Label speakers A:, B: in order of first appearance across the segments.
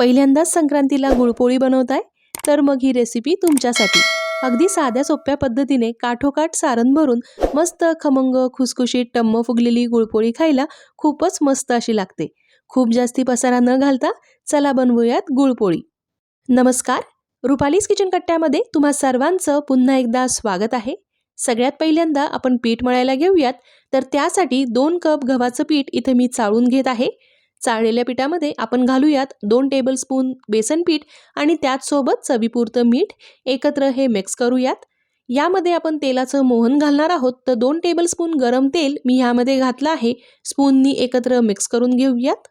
A: पहिल्यांदाच संक्रांतीला गुळपोळी बनवताय तर मग ही रेसिपी तुमच्यासाठी. अगदी साध्या सोप्या पद्धतीने काठोकाठ सारण भरून मस्त खमंग खुसखुशीत टम्म फुगलेली गुळपोळी खायला खूपच मस्त अशी लागते. खूप जास्ती पसारा न घालता चला बनवूयात गुळपोळी. नमस्कार रुपालीस किचन कट्ट्यामध्ये तुम्हा सर्वांचं पुन्हा एकदा स्वागत आहे. सगळ्यात पहिल्यांदा आपण पीठ मळायला घेऊयात तर त्यासाठी दोन कप गव्हाचं पीठ इथे मी चाळून घेत आहे. चाळलेल्या पिठामध्ये आपण घालूयात दोन टेबलस्पून बेसन पीठ आणि त्याचसोबत चवीपुरतं मीठ एकत्र हे मिक्स करूयात. यामध्ये आपण तेलाचं मोहन घालणार आहोत. तर दोन टेबलस्पून गरम तेल मी ह्यामध्ये घातलं आहे. स्पूननी एकत्र मिक्स करून घेऊयात.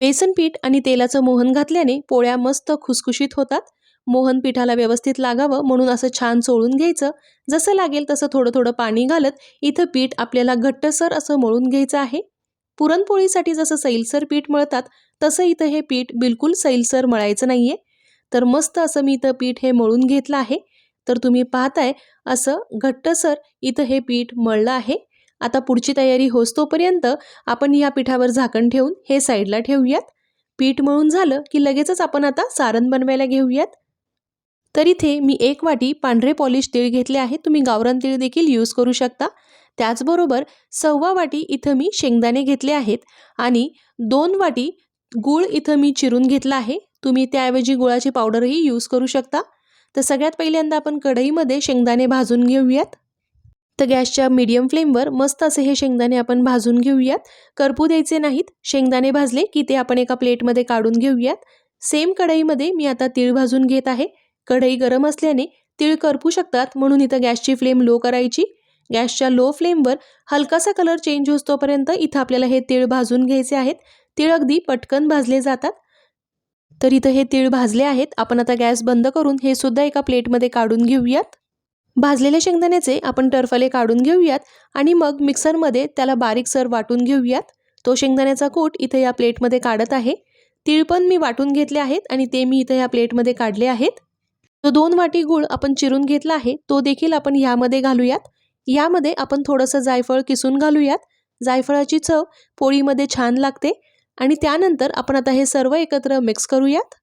A: बेसन पीठ आणि तेलाचं मोहन घातल्याने पोळ्या मस्त खुसखुशीत होतात. मोहन पिठाला व्यवस्थित लागावं म्हणून असं छान चोळून घ्यायचं. जसं लागेल तसं थोडं थोडं पाणी घालत इथं पीठ आपल्याला घट्टसर असं मळून घ्यायचं आहे. पुरणपोळीसाठी जसं सैलसर पीठ मळतात तसं इथं हे पीठ बिलकुल सैलसर मळायचं नाही आहे तर मस्त असं मी इथं पीठ हे मळून घेतलं आहे. तर तुम्ही पाहताय असं घट्टसर इथं हे पीठ मळलं आहे. आता पुढची तयारी होसतोपर्यंत आपण या पिठावर झाकण ठेवून हे साईडला ठेवूयात. पीठ मळून झालं की लगेचच आपण आता सारण बनवायला घेऊयात. तर इथे मी एक वाटी पांढरे पॉलिश तीळ घेतले आहे. तुम्ही गावरान तीळ देखील यूज करू शकता. त्याचबरोबर सव्वा वाटी इथं मी शेंगदाणे घेतले आहेत आणि दोन वाटी गूळ इथं मी चिरून घेतला आहे. तुम्ही त्याऐवजी गुळाची पावडरही यूज करू शकता. तर सगळ्यात पहिल्यांदा आपण कढईमध्ये शेंगदाणे भाजून घेऊयात. तर गॅसच्या मीडियम फ्लेमवर मस्त असे हे शेंगदाणे आपण भाजून घेऊयात. करपू द्यायचे नाहीत. शेंगदाणे भाजले की ते आपण एका प्लेटमध्ये काढून घेऊयात. सेम कढईमध्ये मी आता तीळ भाजून घेत आहे. कढई गरम असल्याने तिळ करपू शकतात. म्हणून इथं गॅसची फ्लेम लो करायची. गॅसच्या लो फ्लेमवर हलकासा कलर चेंज होतोपर्यंत इथं आपल्याला हे तीळ भाजून घ्यायचे आहेत. तीळ अगदी पटकन भाजले जातात. तर इथं हे तीळ भाजले आहेत. आपण आता गॅस बंद करून हे सुद्धा एका प्लेटमध्ये काढून घेऊयात. भाजलेले शेंगदाण्याचे आपण टरफले काढून घेऊयात आणि मग मिक्सरमध्ये त्याला बारीकसर वाटून घेऊयात. तो शेंगदाण्याचा कूट इथं या प्लेटमध्ये काढत आहे. तीळ पण मी वाटून घेतले आहेत आणि ते मी इथं या प्लेटमध्ये काढले आहेत. जो दोन वाटी गूळ आपण चिरून घेतला आहे तो देखील आपण ह्यामध्ये घालूयात. यामध्ये आपण थोडंसं जायफळ किसून घालूयात. जायफळाची चव पोळीमध्ये छान लागते आणि त्यानंतर आपण आता हे सर्व एकत्र मिक्स करूयात.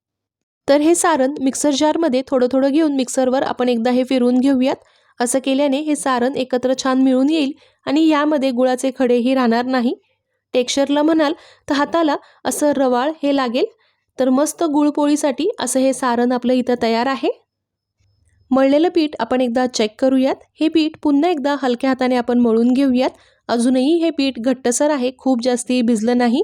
A: तर हे सारण मिक्सर जारमध्ये थोडं थोडं घेऊन मिक्सरवर आपण एकदा हे फिरवून घेऊयात. असं केल्याने हे सारण एकत्र छान मिळून येईल आणि यामध्ये गुळाचे खडेही राहणार नाही. टेक्स्चरला म्हणाल तर हाताला असं रवाळ हे लागेल. तर मस्त गुळपोळीसाठी असं हे सारण आपलं इथं तयार आहे. मळलेलं पीठ आपण एकदा चेक करूयात. हे पीठ पुन्हा एकदा हलक्या हाताने आपण मळून घेऊयात. अजूनही हे पीठ घट्टसर आहे खूप जास्ती भिजलं नाही.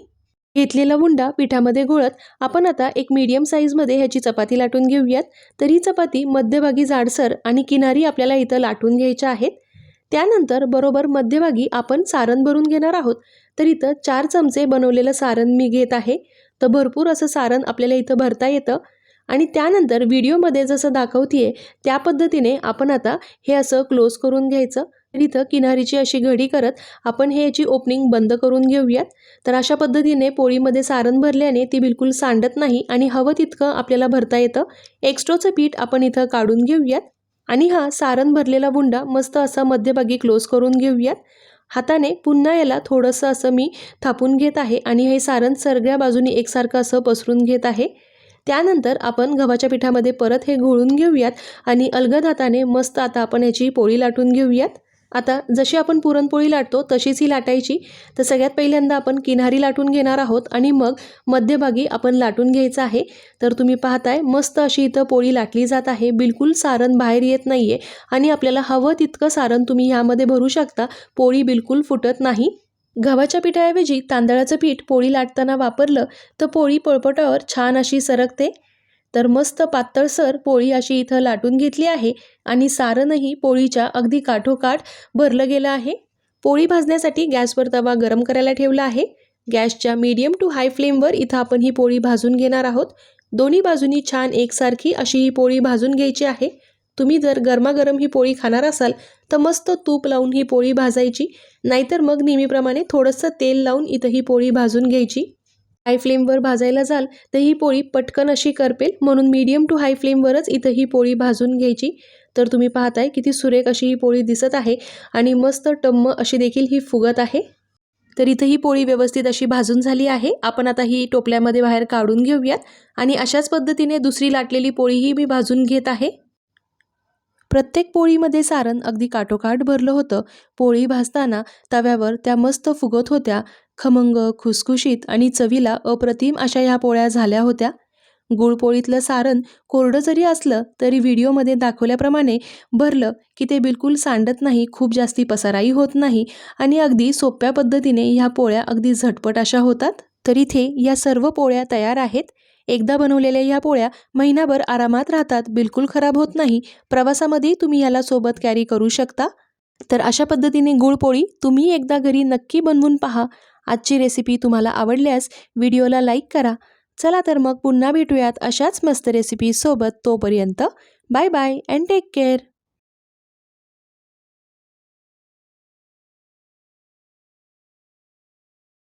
A: घेतलेला हुंडा पिठामध्ये घोळत आपण आता एक मीडियम साईजमध्ये ह्याची चपाती लाटून घेऊयात. तर ही चपाती मध्यभागी जाडसर आणि किनारी आपल्याला इथं लाटून घ्यायच्या आहेत. त्यानंतर बरोबर मध्यभागी आपण सारण भरून घेणार आहोत. तर इथं चार चमचे बनवलेलं सारण मी घेत आहे. तर भरपूर असं सारण आपल्याला इथं भरता येतं. आणि त्यानंतर व्हिडिओमध्ये जसं दाखवते त्या पद्धतीने आपण आता हे असं क्लोज करून घ्यायचं. तर इथं किनारीची अशी घडी करत आपण हे याची ओपनिंग बंद करून घेऊयात. तर अशा पद्धतीने पोळीमध्ये सारण भरल्याने ती बिलकुल सांडत नाही आणि हवं तितकं आपल्याला भरता येतं. एक्स्ट्राचं पीठ आपण इथं काढून घेऊयात. आणि हा सारण भरलेला बुंडा मस्त असा मध्यभागी क्लोज करून घेऊयात. हाताने पुन्हा याला थोडंसं असं मी थापून घेत आहे आणि हे सारण सगळ्या बाजूनी एकसारखं असं पसरून घेत आहे. त्यानंतर आपण गव्हाच्या पिठामध्ये परत हे घोळून घेऊयात आणि अलगद हाताने मस्त आता आपण ह्याची पोळी लाटून घेऊयात. आता जशी आपण पुरणपोळी लाटतो तशीच ही लाटायची. तर सगळ्यात पहिल्यांदा आपण किनारी लाटून घेणार आहोत आणि मग मध्यभागी आपण लाटून घ्यायचं आहे. तर तुम्ही पाहताय मस्त अशी इथं पोळी लाटली जात आहे. बिलकुल सारण बाहेर येत नाही आहे आणि आपल्याला हवं तितकं सारण तुम्ही ह्यामध्ये भरू शकता. पोळी बिलकुल फुटत नाही. गव्हाच्या पिठाऐवजी तांदळाचं पीठ पोळी लाटताना वापरलं तर पोळी पळपटावर छान अशी सरकते. तर मस्त पातळसर पोळी अशी इथं लाटून घेतली आहे आणि सारणही पोळीच्या अगदी काठोकाठ भरलं गेलं आहे. पोळी भाजण्यासाठी गॅसवर तवा गरम करायला ठेवला आहे. गॅसच्या मीडियम टू हाय फ्लेमवर इथं आपण ही पोळी भाजून घेणार आहोत. दोन्ही बाजूनी छान एकसारखी अशी ही पोळी भाजून घ्यायची आहे. तुम्ही जर गरमागरम ही पोळी खाणार असाल तर मस्त तूप लावून ही पोळी भाजायची. नाहीतर मग नेहमीप्रमाणे थोडंसं तेल लावून इथं ही पोळी भाजून घ्यायची. हाय फ्लेमवर भाजायला जाल तर ही पोळी पटकन अशी करपेल. म्हणून मीडियम टू हाय फ्लेमवरच इथं ही पोळी भाजून घ्यायची. तर तुम्ही पाहताय किती सुरेख अशी ही पोळी दिसत आहे आणि मस्त टम्म अशी देखील ही फुगत आहे. तर इथं ही पोळी व्यवस्थित अशी भाजून झाली आहे. आपण आता ही टोपल्यामध्ये बाहेर काढून घेऊयात. आणि अशाच पद्धतीने दुसरी लाटलेली पोळीही मी भाजून घेत आहे. प्रत्येक पोळीमध्ये सारण अगदी काठोकाठ भरलं होतं. पोळी भाजताना तव्यावर त्या मस्त फुगत होत्या. खमंग खुसखुशीत आणि चवीला अप्रतिम अशा ह्या पोळ्या झाल्या होत्या. गुळपोळीतलं सारण कोरडं जरी असलं तरी व्हिडिओमध्ये दाखवल्याप्रमाणे भरलं की ते बिलकुल सांडत नाही खूप जास्ती पसाराही होत नाही आणि अगदी सोप्या पद्धतीने ह्या पोळ्या अगदी झटपट अशा होतात. तर इथे या सर्व पोळ्या तयार आहेत. एकदा बनवलेल्या ह्या पोळ्या महिनाभर आरामात राहतात बिलकुल खराब होत नाही. प्रवासामध्ये तुम्ही याला सोबत कॅरी करू शकता. तर अशा पद्धतीने गुळपोळी तुम्ही एकदा घरी नक्की बनवून पहा. आजची रेसिपी तुम्हाला आवडल्यास व्हिडिओला लाईक करा. चला तर मग पुन्हा भेटूयात अशाच मस्त रेसिपीसोबत तोपर्यंत. Bye bye and take care